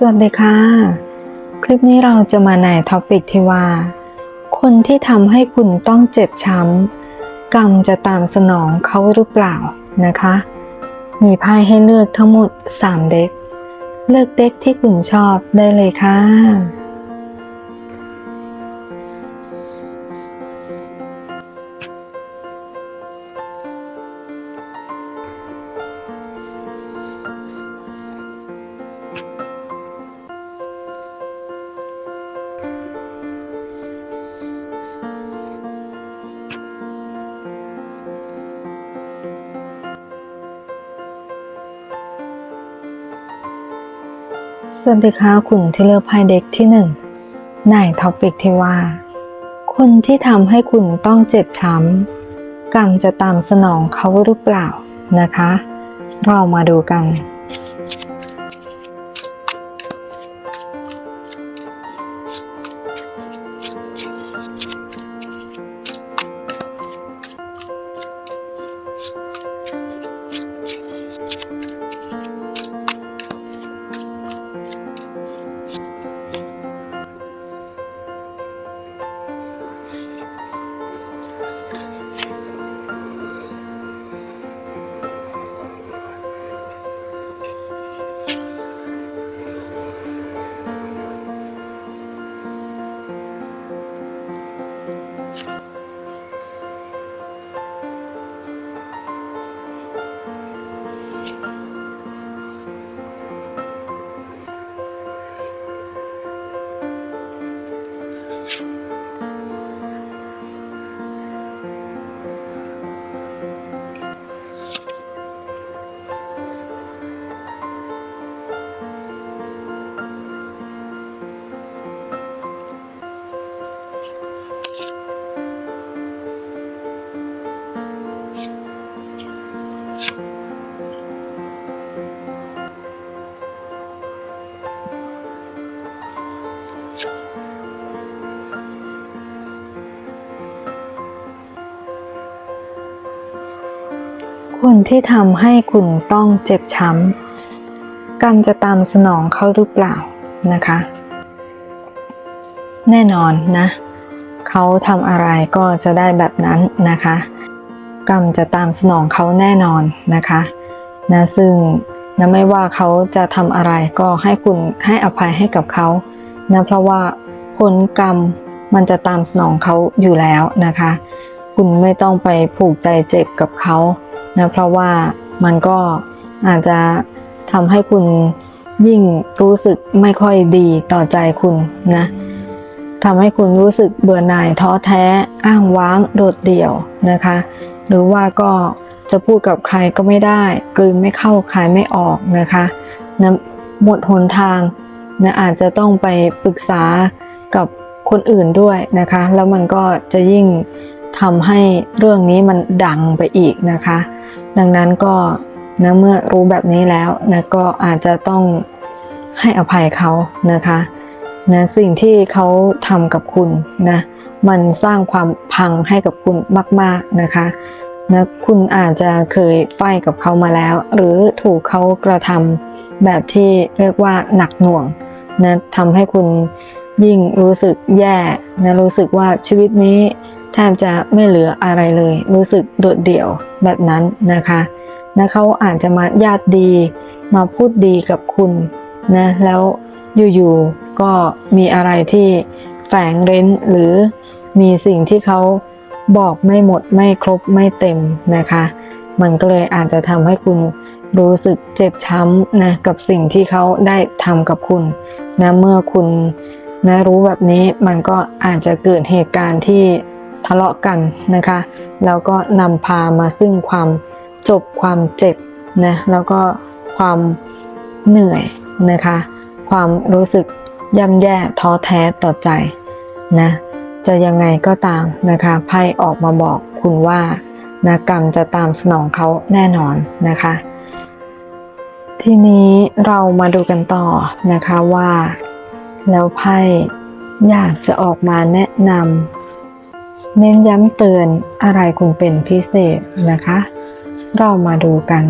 สวัสดีค่ะ คลิปนี้เราจะมาในท็อปิกที่ว่า คนที่ทำให้คุณต้องเจ็บช้ำ กรรมจะตามสนองเขาหรือเปล่านะคะ มีไพ่ให้เลือกทั้งหมด 3 เด็ก เลือกเด็กที่คุณชอบได้เลยค่ะ สวัสดีค่ะคุณที่เลือกไพ่เด็กที่หนึ่งในท็อปิกที่ว่า คนที่ทำให้คุณต้องเจ็บช้ำกรรมจะตามสนองเขาหรือเปล่านะคะ เรามาดูกัน คนที่ทำให้คุณต้องเจ็บช้ำกรรมจะตามสนองเขาหรือเปล่านะคะ แน่นอนนะเขาทำอะไรก็จะได้แบบนั้นนะคะ กรรมจะตามสนองเขาแน่นอนนะคะนะซึ่งนะไม่ว่าเขาจะทำอะไรก็ให้คุณให้อภัยให้กับเขานะเพราะว่าผลกรรมมันจะตามสนองเขาอยู่แล้วนะคะ คุณไม่ต้องไปผูกใจเจ็บกับเขา นะเพราะว่ามันก็อาจจะทำให้คุณยิ่งรู้สึกไม่ค่อยดีต่อใจคุณนะทำให้คุณรู้สึกเบื่อหน่ายท้อแท้อ้างว้างโดดเดี่ยวนะคะ หรือว่าก็จะพูดกับใครก็ไม่ได้กลืนไม่เข้าคายไม่ออกนะคะนะหมดหนทางนะอาจจะต้องไปปรึกษากับคนอื่นด้วยนะคะ แล้วมันก็จะยิ่งทำให้เรื่องนี้มันดังไปอีกนะคะ ดังนั้นก็นะเมื่อรู้แบบนี้แล้วนะก็อาจจะต้องให้อภัยเขานะคะนะสิ่งที่เขาทำกับคุณนะมันสร้างความพังให้กับคุณมาก ๆนะคะนะคุณอาจจะเคยไฟกับเขามาแล้ว หรือถูกเขากระทำแบบที่เรียกว่าหนักหน่วงนะทำให้คุณยิ่งรู้สึกแย่นะรู้สึกว่าชีวิตนี้ แทบจะไม่เหลืออะไรเลย รู้สึกโดดเดี่ยวแบบนั้นนะคะนะเขาอาจจะมาญาติดี มาพูดดีกับคุณนะแล้วอยู่ๆก็มีอะไรที่แฝงเร้นหรือมีสิ่งที่เขาบอกไม่หมดไม่ครบไม่เต็มนะคะ มันก็เลยอาจจะทำให้คุณรู้สึกเจ็บช้ำนะกับสิ่งที่เขาได้ทำกับคุณนะเมื่อคุณนะรู้แบบนี้มันก็อาจจะเกิดเหตุการณ์ที่ ทะเลาะกันนะคะ แล้วก็นำพามาซึ่งความจบความเจ็บนะแล้วก็ความเหนื่อยนะคะ ความรู้สึกย่ำแย่ท้อแท้ต่อใจนะจะยังไงก็ตามนะคะไพ่ออกมาบอกคุณว่านะกรรมจะตามสนองเขาแน่นอนนะคะ ทีนี้เรามาดูกันต่อนะคะว่า แล้วไพ่อยากจะออกมาแนะนำ เน้นย้ำเตือนอะไรคุณเป็นพิเศษนะคะ เรามาดูกัน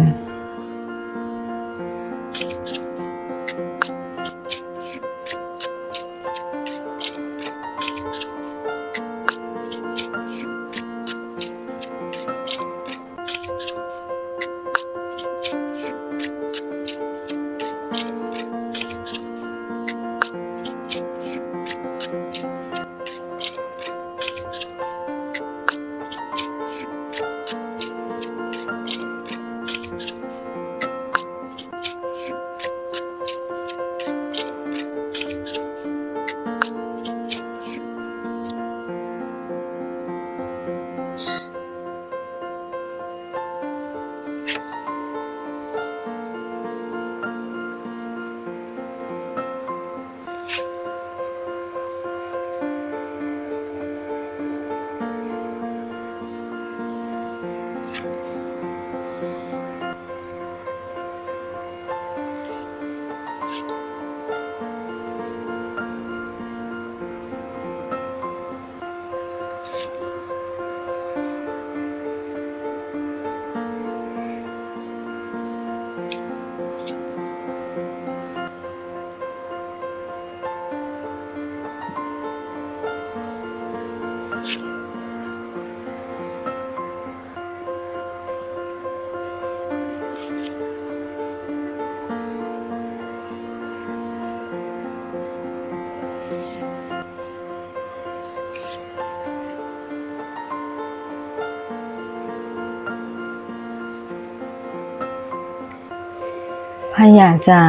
พ่อยากจะ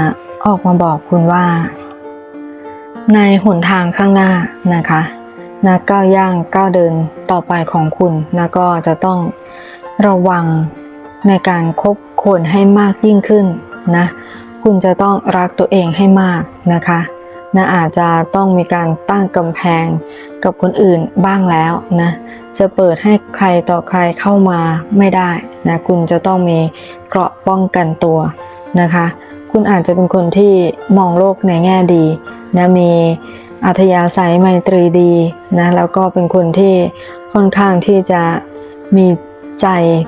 ออกมาบอกคุณว่า ในหนทางข้างหน้านะคะนะก้าวย่างก้าวเดินต่อไปของคุณนะก็จะต้องระวังในการคบคนให้มากยิ่งขึ้นนะคุณจะต้องรักตัวเองให้มากนะคะนะอาจจะต้องมีการตั้งกำแพงกับคนอื่นบ้างแล้วนะจะเปิดให้ใครต่อใครเข้ามาไม่ได้นะคุณจะต้องมีเกราะป้องกันตัว นะคะ คุณอาจจะเป็นคนที่มองโลกในแง่ดีนะมีอัธยาศัยไมตรีดีนะแล้วก็เป็นคนที่ค่อนข้างที่จะมีใจ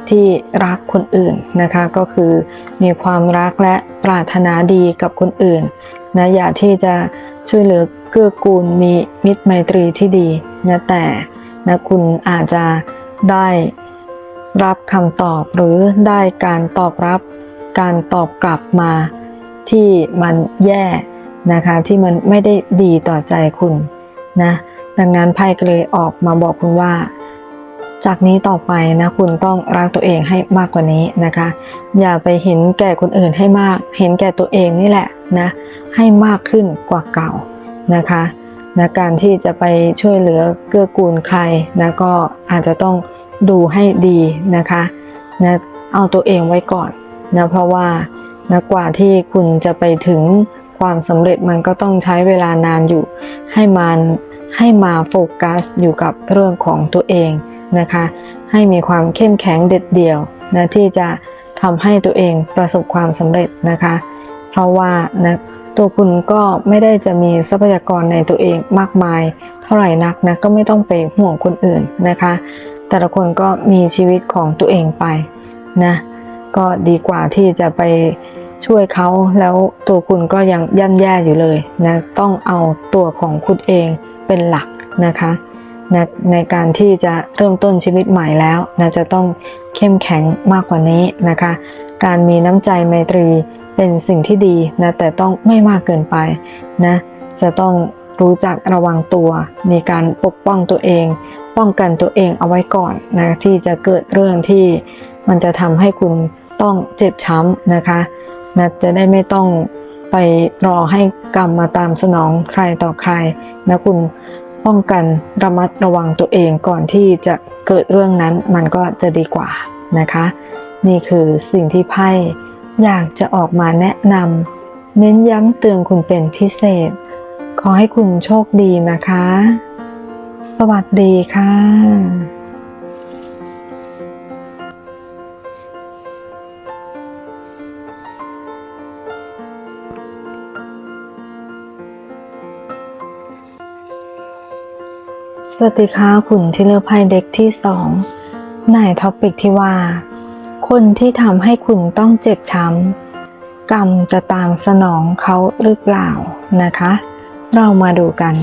ที่รักคนอื่นนะคะก็คือมีความรักและปรารถนาดีกับคนอื่นนะอย่าที่จะช่วยเหลือเกื้อกูลมีมิตรไมตรีที่ดีนะแต่นะคุณอาจจะได้รับคำตอบหรือได้การตอบรับ การตอบกลับมาที่มันแย่นะคะที่มันไม่ได้ดีต่อใจคุณนะดังนั้นไพ่ก็เลยออกมาบอกคุณว่า จากนี้ต่อไปนะคุณต้องรักตัวเองให้มากกว่านี้นะคะ อย่าไปเห็นแก่คนอื่นให้มาก เห็นแก่ตัวเองนี่แหละนะให้มากขึ้นกว่าเก่านะคะนะการที่จะไปช่วยเหลือเกื้อกูลใครนะก็อาจจะต้องดูให้ดีนะคะนะเอาตัวเองไว้ก่อน นะเพราะว่านะกว่าที่คุณจะไปถึงความสำเร็จมันก็ต้องใช้เวลานานอยู่ให้มันให้มาโฟกัสอยู่กับเรื่องของตัวเองนะคะ ให้มีความเข้มแข็งเด็ดเดี่ยวนะที่จะทำให้ตัวเองประสบความสำเร็จนะคะ เพราะว่านะตัวคุณก็ไม่ได้จะมีทรัพยากรในตัวเองมากมาย เท่าไหร่นักนะก็ไม่ต้องไปห่วงคนอื่นนะคะ แต่ละคนก็มีชีวิตของตัวเองไปนะ ก็ดีกว่าที่จะไปช่วยเขาแล้วตัวคุณก็ยังย่ำแย่อยู่เลยนะต้องเอาตัวของคุณเองเป็นหลักนะคะนะในการที่จะเริ่มต้นชีวิตใหม่แล้วนะจะต้องเข้มแข็งมากกว่านี้นะคะ การมีน้ำใจไมตรีเป็นสิ่งที่ดีนะแต่ต้องไม่มากเกินไปนะจะต้องรู้จักระวังตัว มีการปกป้องตัวเอง ป้องกันตัวเองเอาไว้ก่อนนะที่จะเกิดเรื่องที่มันจะทำให้คุณ ต้องเจ็บช้ำนะคะนะจะได้ไม่ต้องไปรอให้กรรมมาตามสนองใครต่อใครนะคุณป้องกันระมัดระวังตัวเองก่อนที่จะเกิดเรื่องนั้นมันก็จะดีกว่านะคะ นี่คือสิ่งที่ไพ่อยากจะออกมาแนะนำเน้นย้ำเตือนคุณเป็นพิเศษ ขอให้คุณโชคดีนะคะ สวัสดีค่ะ วัสดีค่ะคุณที่เลือกไพ่เด็กที่สองในท็อปิกที่ว่า คนที่ทำให้คุณต้องเจ็บช้ำกรรมจะตามสนองเขาหรือเปล่านะคะ เรามาดูกัน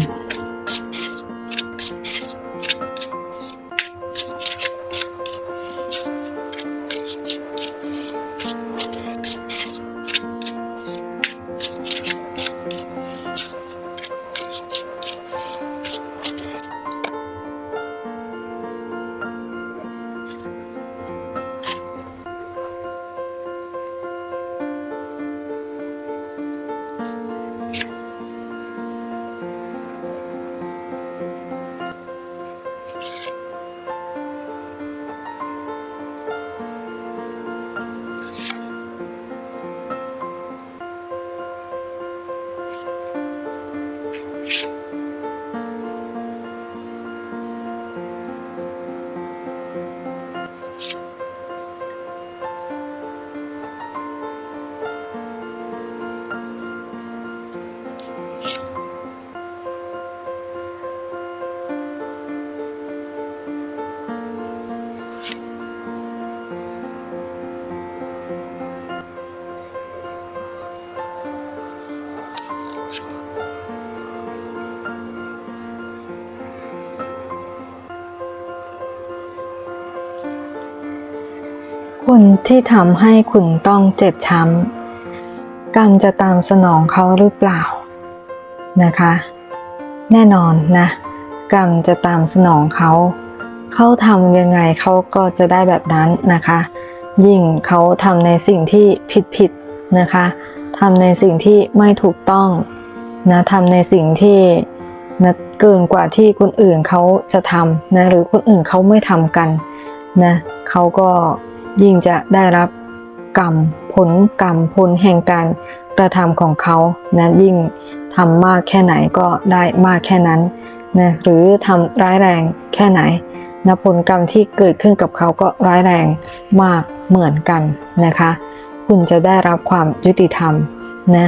คนที่ทำให้คุณต้องเจ็บช้ำกรรมจะตามสนองเขาหรือเปล่านะคะ แน่นอนนะ กรรมจะตามสนองเขา เขาทำยังไงเขาก็จะได้แบบนั้นนะคะ ยิ่งเขาทำในสิ่งที่ผิดผิดนะคะทำในสิ่งที่ไม่ถูกต้องนะทำในสิ่งที่นะเกินกว่าที่คนอื่นเขาจะทำนะหรือคนอื่นเขาไม่ทำกันนะเขาก็ ยิ่งจะได้รับกรรมผลกรรมผลแห่งการกระทำของเขานะยิ่งทำมากแค่ไหนก็ได้มากแค่นั้นนะหรือทำร้ายแรงแค่ไหนนะผลกรรมที่เกิดขึ้นกับเขาก็ร้ายแรงมากเหมือนกันนะคะ คุณจะได้รับความยุติธรรมนะ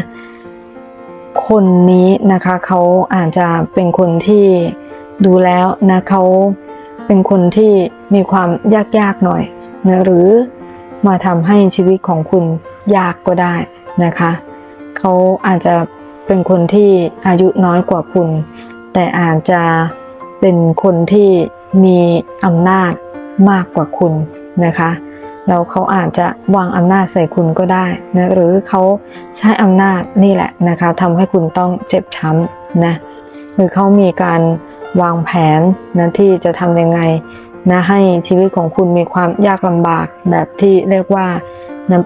คนนี้นะคะเขาอาจจะเป็นคนที่ดูแล้วนะเขาเป็นคนที่มีความยากๆหน่อย นะหรือมาทำให้ชีวิตของคุณยากก็ได้นะคะ เขาอาจจะเป็นคนที่อายุน้อยกว่าคุณ แต่อาจจะเป็นคนที่มีอำนาจมากกว่าคุณนะคะแล้วเขาอาจจะวางอำนาจใส่คุณก็ได้นะหรือเขาใช้อำนาจนี่แหละนะคะทำให้คุณต้องเจ็บช้ำนะหรือเขามีการวางแผนนะที่จะทำยังไง นะให้ชีวิตของคุณมีความยากลำบากแบบที่เรียกว่านะ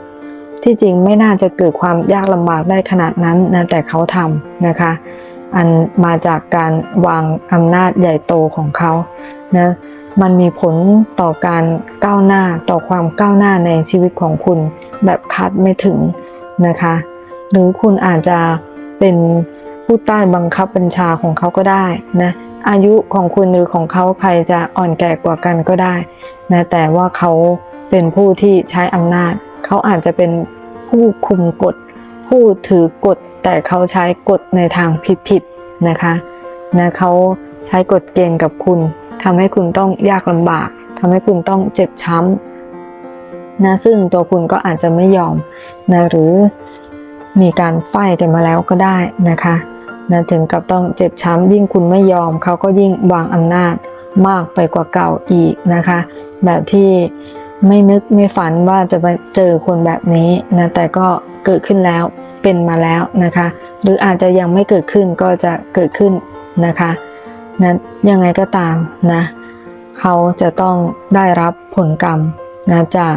ที่จริงไม่น่าจะเกิดความยากลำบากได้ขนาดนั้นนะแต่เขาทำนะคะ อันมาจากการวางอำนาจใหญ่โตของเขานะมันมีผลต่อการก้าวหน้าต่อความก้าวหน้าในชีวิตของคุณแบบคาดไม่ถึงนะคะ หรือคุณอาจจะเป็นผู้ใต้บังคับบัญชาของเขาก็ได้นะ อายุของคุณหรือของเขาใครจะอ่อนแก่กว่ากันก็ได้นะแต่ว่าเขาเป็นผู้ที่ใช้อำนาจ เขาอาจจะเป็นผู้คุมกฎ ผู้ถือกฎ แต่เขาใช้กฎในทางผิดๆนะคะนะเขาใช้กฎเกณฑ์กับคุณทำให้คุณต้องยากลำบากทำให้คุณต้องเจ็บช้ำนะซึ่งตัวคุณก็อาจจะไม่ยอมนะหรือมีการไฟกันมาแล้วก็ได้นะคะ นะถึงกับต้องเจ็บช้ำยิ่งคุณไม่ยอมเขาก็ยิ่งวางอำนาจมากไปกว่าเก่าอีกนะคะ แบบที่ไม่นึกไม่ฝันว่าจะไปเจอคนแบบนี้นะแต่ก็เกิดขึ้นแล้วเป็นมาแล้วนะคะ หรืออาจจะยังไม่เกิดขึ้นก็จะเกิดขึ้นนะคะนะยังไงก็ตามนะเขาจะต้องได้รับผลกรรมนะจาก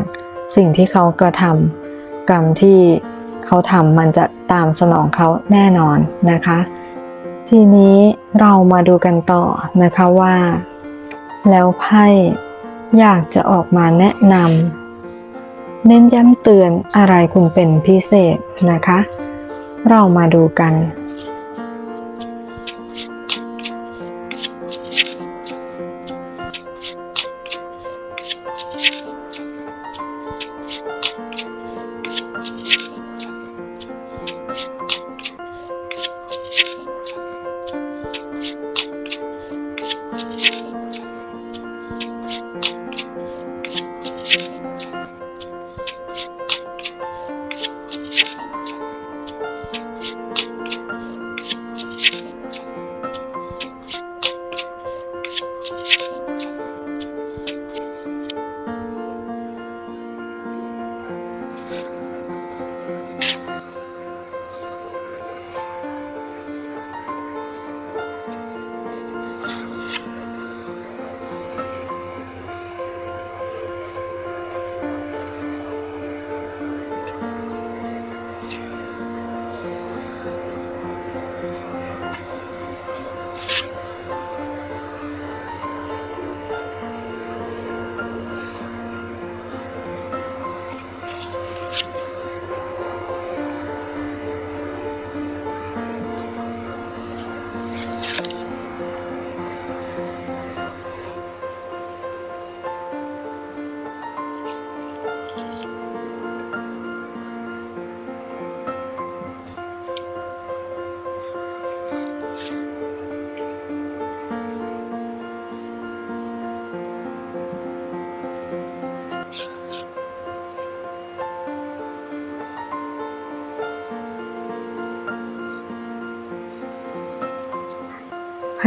สิ่งที่เขากระทำกรรมที่ เขาทำมันจะตามสนองเขาแน่นอนนะคะ ทีนี้เรามาดูกันต่อนะคะว่า แล้วไพ่อยากจะออกมาแนะนำเน้นย้ำเตือนอะไรคุณเป็นพิเศษนะคะ เรามาดูกัน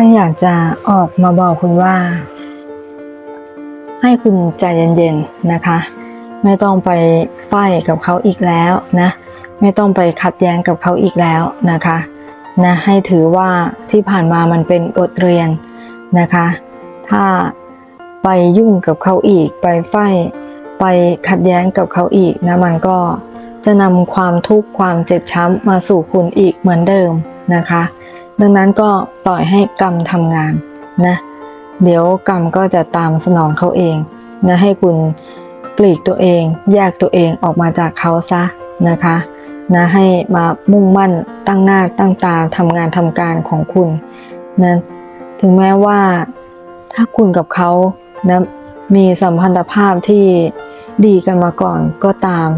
ไพ่อยากจะออกมาบอกคุณว่า ให้คุณใจเย็นๆนะคะ ไม่ต้องไปไฟกับเขาอีกแล้วนะ ไม่ต้องไปขัดแย้งกับเขาอีกแล้วนะคะนะให้ถือว่าที่ผ่านมามันเป็นบทเรียนนะคะ ถ้าไปยุ่งกับเขาอีก ไปไฟไปขัดแย้งกับเขาอีกนะมันก็จะนำความทุกข์ความเจ็บช้ำมาสู่คุณอีกเหมือนเดิมนะคะ ดังนั้นก็ปล่อยให้กรรมทำงานนะเดี๋ยวกรรมก็จะตามสนองเขาเองนะให้คุณปลีกตัวเองแยกตัวเองออกมาจากเขาซะนะคะนะให้มามุ่งมั่นตั้งหน้าตั้งตาทำงานทำการของคุณนะถึงแม้ว่าถ้าคุณกับเขานะมีสัมพันธภาพที่ดีกันมาก่อนก็ตาม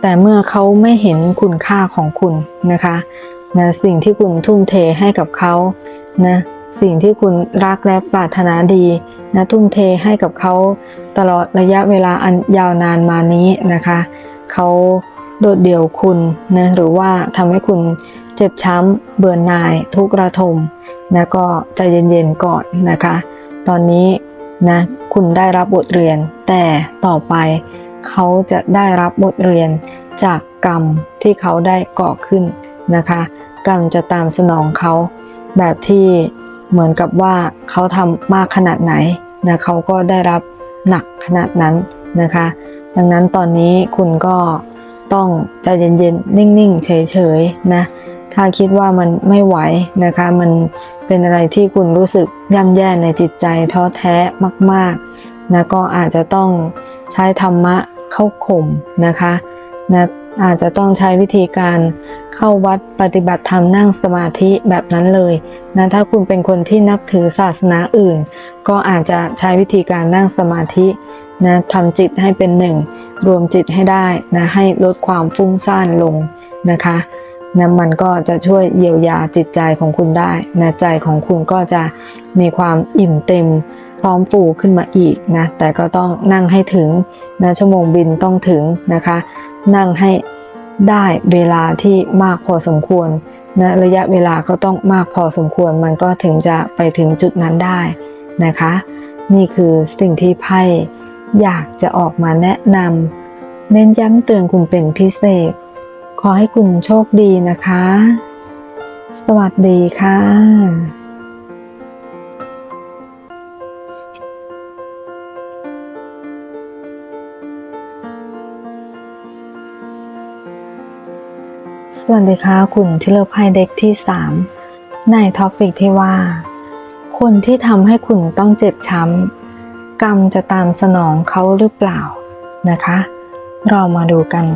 แต่เมื่อเขาไม่เห็นคุณค่าของคุณนะคะ นะสิ่งที่คุณทุ่มเทให้กับเขานะสิ่งที่คุณรักและปรารถนาดีนะทุ่มเทให้กับเขาตลอดระยะเวลาอันยาวนานมานี้นะคะเขาโดดเดี่ยวคุณนะหรือว่าทำให้คุณเจ็บช้ำเบื่อหน่ายทุกข์ระทมนะก็ใจเย็นๆก่อนนะคะ ตอนนี้นะคุณได้รับบทเรียน แต่ต่อไปเขาจะได้รับบทเรียนจากกรรมที่เขาได้ก่อขึ้นนะคะ กรรมจะตามสนองเขา แบบที่เหมือนกับว่าเขาทำมากขนาดไหนนะเขาก็ได้รับหนักขนาดนั้นนะคะ ดังนั้นตอนนี้คุณก็ต้องใจเย็นๆ นิ่งๆ เฉยๆนะถ้าคิดว่ามันไม่ไหวนะคะ มันเป็นอะไรที่คุณรู้สึกย่ำแย่ในจิตใจท้อแท้มากๆนะก็อาจจะต้องใช้ธรรมะเข้าข่มนะคะนะ อาจจะต้องใช้วิธีการเข้าวัดปฏิบัติธรรมนั่งสมาธิแบบนั้นเลยนะถ้าคุณเป็นคนที่นับถือศาสนาอื่น ก็อาจจะใช้วิธีการนั่งสมาธินะทำจิตให้เป็นหนึ่ง รวมจิตให้ได้นะให้ลดความฟุ้งซ่านลงนะคะนะมันก็จะช่วยเยียวยาจิตใจของคุณได้นะใจของคุณก็จะมีความอิ่มเต็มพร้อมฟูขึ้นมาอีกนะแต่ก็ต้องนั่งให้ถึงนะชั่วโมงบินต้องถึงนะคะ นั่งให้ได้เวลาที่มากพอสมควรนะระยะเวลาก็ต้องมากพอสมควร มันก็ถึงจะไปถึงจุดนั้นได้นะคะ นี่คือสิ่งที่ไพ่อยากจะออกมาแนะนำเน้นย้ำเตือนคุณเป็นพิเศษ ขอให้คุณโชคดีนะคะ สวัสดีค่ะ สวัสดีค่ะคุณที่เลือกไพ่เด็กที่ 3 ในท็อปิกที่ว่า คนที่ทำให้คุณต้องเจ็บช้ำ กรรมจะตามสนองเขาหรือเปล่านะคะ เรามาดูกัน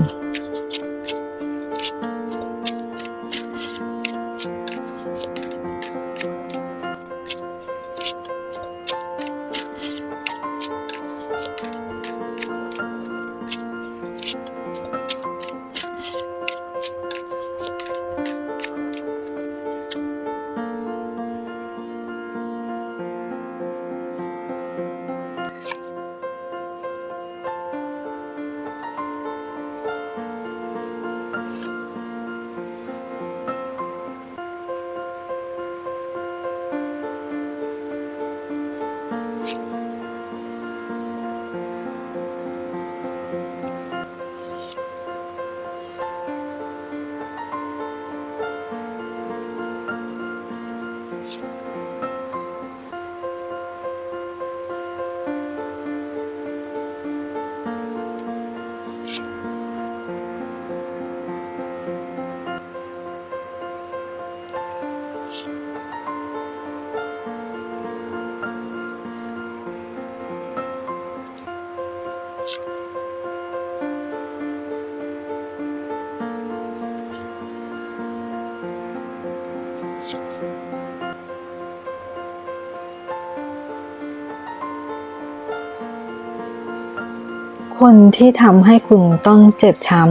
คนที่ทำให้คุณต้องเจ็บช้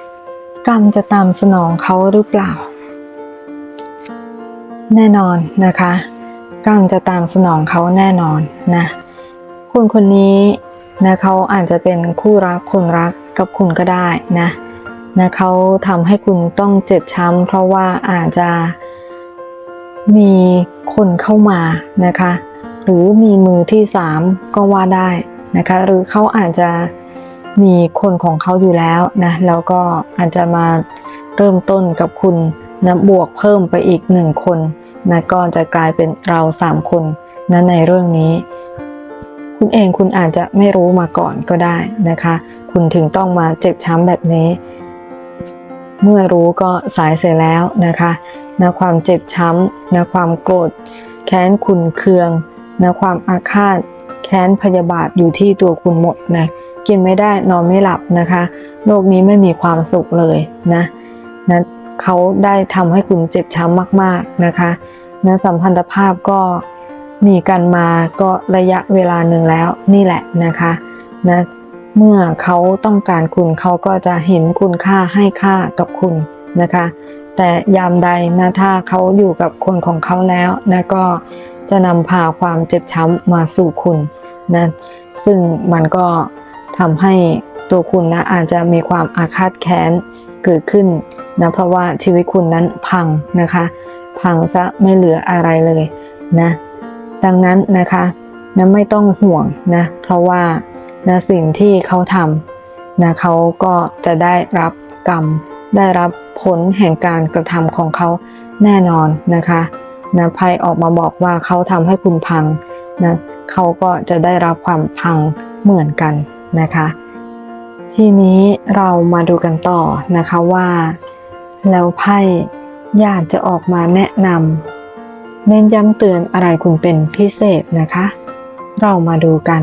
ำ กรรมจะตามสนองเขาหรือเปล่า แน่นอนนะคะ กรรมจะตามสนองเขาแน่นอนนะคนคนนี้นะเขาอาจจะเป็นคู่รักคนรักกับคุณก็ได้นะนะเขาทำให้คุณต้องเจ็บช้ำเพราะว่าอาจจะมีคนเข้ามานะคะ หรือมีมือที่สามก็ว่าได้นะคะ หรือเขาอาจจะ มีคนของเขาอยู่แล้วนะแล้วก็อาจจะมาเริ่มต้นกับคุณนะบวกเพิ่มไปอีกหนึ่งคนนะก็จะกลายเป็นเราสามคนนะในเรื่องนี้ คุณเองคุณอาจจะไม่รู้มาก่อนก็ได้นะคะ คุณถึงต้องมาเจ็บช้ำแบบนี้ เมื่อรู้ก็สายเสียแล้วนะคะนะความเจ็บช้ำนะความโกรธ แค้นขุนเคืองนะความอาฆาต แค้นพยาบาทอยู่ที่ตัวคุณหมดนะ กินไม่ได้นอนไม่หลับนะคะโลกนี้ไม่มีความสุขเลยนะนะเขาได้ทำให้คุณเจ็บช้ำมากๆนะคะนะสัมพันธภาพก็มีกันมาก็ระยะเวลาหนึ่งแล้วนี่แหละนะคะนะเมื่อเขาต้องการคุณเขาก็จะเห็นคุณค่าให้ค่ากับคุณนะคะ แต่ยามใดนะถ้าเขาอยู่กับคนของเขาแล้วนะก็จะนำพาความเจ็บช้ำมาสู่คุณนะซึ่งมันก็ ทำให้ตัวคุณนะอาจจะมีความอาฆาตแค้นเกิดขึ้นนะเพราะว่าชีวิตคุณนั้นพังนะคะ พังซะไม่เหลืออะไรเลยนะดังนั้นนะคะนะไม่ต้องห่วงนะเพราะว่านะสิ่งที่เขาทำนะเขาก็จะได้รับกรรม ได้รับผลแห่งการกระทำของเขาแน่นอนนะคะนะภัยออกมาบอกว่าเขาทำให้คุณพังนะเขาก็จะได้รับความพังเหมือนกัน นะคะ ทีนี้เรามาดูกันต่อนะคะว่า แล้วไพ่อยากจะออกมาแนะนำเน้นย้ำเตือนอะไรคุณเป็นพิเศษนะคะ เรามาดูกัน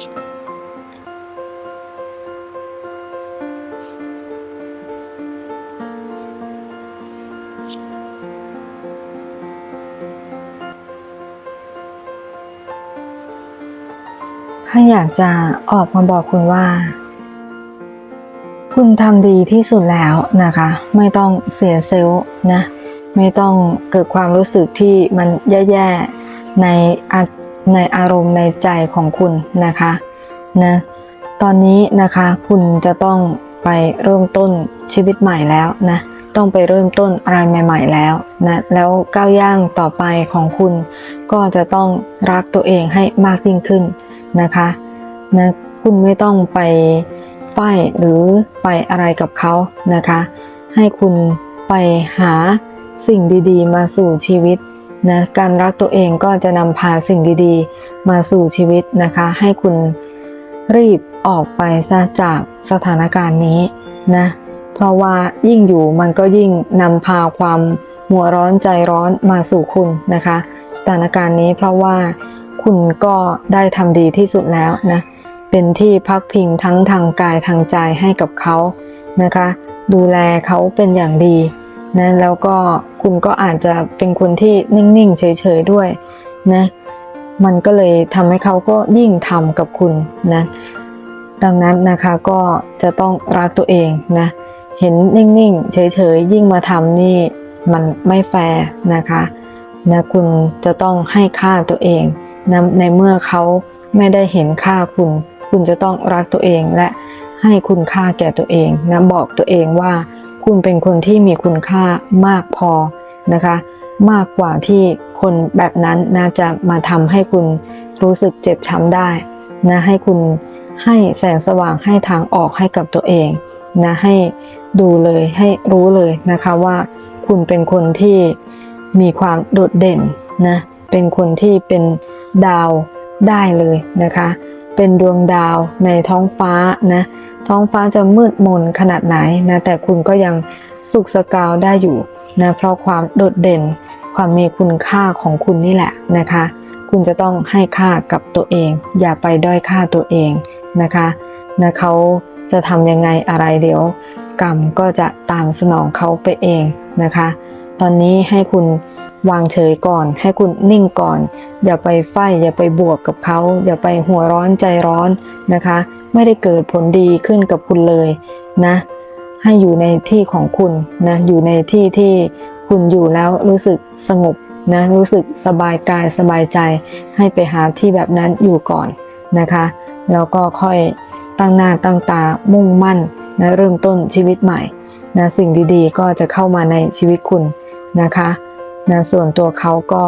ถ้าอยากจะออกมาบอกคุณว่า คุณทำดีที่สุดแล้วนะคะ ไม่ต้องเสียเซลล์นะ ไม่ต้องเกิดความรู้สึกที่มันแย่ๆในอา ในอารมณ์ในใจของคุณนะคะนะตอนนี้นะคะคุณจะต้องไปเริ่มต้นชีวิตใหม่แล้วนะต้องไปเริ่มต้นอะไรใหม่ ๆ แล้วนะแล้วก้าวย่างต่อไปของคุณ ก็จะต้องรักตัวเองให้มากยิ่งขึ้นนะคะนะคุณไม่ต้องไปไฟหรือไปอะไรกับเขานะคะ ให้คุณไปหาสิ่งดี ๆ มาสู่ชีวิต นะการรักตัวเองก็จะนำพาสิ่งดีๆ มาสู่ชีวิตนะคะ ให้คุณรีบออกไปซะจากสถานการณ์นี้นะเพราะว่ายิ่งอยู่มันก็ยิ่งนำพาความหัวร้อนใจร้อนมาสู่คุณนะคะ สถานการณ์นี้เพราะว่าคุณก็ได้ทำดีที่สุดแล้วนะเป็นที่พักพิงทั้งทางกายทางใจให้กับเขานะคะ ดูแลเขาเป็นอย่างดี นะแล้วก็คุณก็อาจจะเป็นคนที่นิ่งๆ เฉยๆด้วยนะมันก็เลยทำให้เขาก็ยิ่งทำกับคุณนะดังนั้นนะคะก็จะต้องรักตัวเองนะเห็นนิ่งๆ เฉยๆ ยิ่งมาทำนี่มันไม่แฟร์นะคะนะคุณจะต้องให้ค่าตัวเองนะในเมื่อเขาไม่ได้เห็นค่าคุณ คุณจะต้องรักตัวเองและให้คุณค่าแก่ตัวเองนะบอกตัวเองว่า คุณเป็นคนที่มีคุณค่ามากพอนะคะ มากกว่าที่คนแบบนั้นน่าจะมาทำให้คุณรู้สึกเจ็บช้ำได้นะให้คุณให้แสงสว่างให้ทางออกให้กับตัวเองนะให้ดูเลยให้รู้เลยนะคะว่าคุณเป็นคนที่มีความโดดเด่นนะเป็นคนที่เป็นดาวได้เลยนะคะ เป็นดวงดาวในท้องฟ้านะ ท้องฟ้าจะมืดมนขนาดไหนนะแต่คุณก็ยังสุขสกาวได้อยู่นะเพราะความโดดเด่น ความมีคุณค่าของคุณนี่แหละนะคะ คุณจะต้องให้ค่ากับตัวเอง อย่าไปด้อยค่าตัวเองนะคะนะเขาจะทำยังไงอะไรเดี๋ยว กรรมก็จะตามสนองเขาไปเองนะคะ ตอนนี้ให้คุณ วางเฉยก่อน ให้คุณนิ่งก่อน อย่าไปไฟอย่าไปบวกกับเขา อย่าไปหัวร้อนใจร้อนนะคะ ไม่ได้เกิดผลดีขึ้นกับคุณเลยนะ ให้อยู่ในที่ของคุณนะ อยู่ในที่ที่คุณอยู่แล้วรู้สึกสงบนะรู้สึกสบายกายสบายใจ ให้ไปหาที่แบบนั้นอยู่ก่อนนะคะ แล้วก็ค่อยตั้งหน้าตั้งตามุ่งมั่นนะเริ่มต้นชีวิตใหม่นะสิ่งดีๆ ก็จะเข้ามาในชีวิตคุณนะคะ นะส่วนตัวเขาก็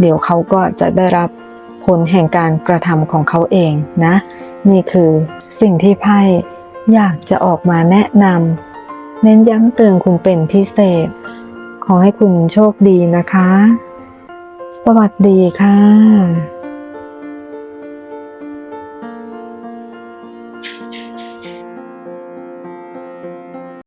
เดี๋ยวเขาก็จะได้รับผลแห่งการกระทำของเขาเองนะ นี่คือสิ่งที่ไพ่อยากจะออกมาแนะนำเน้นย้ำเตือนคุณเป็นพิเศษ ขอให้คุณโชคดีนะคะ สวัสดีค่ะ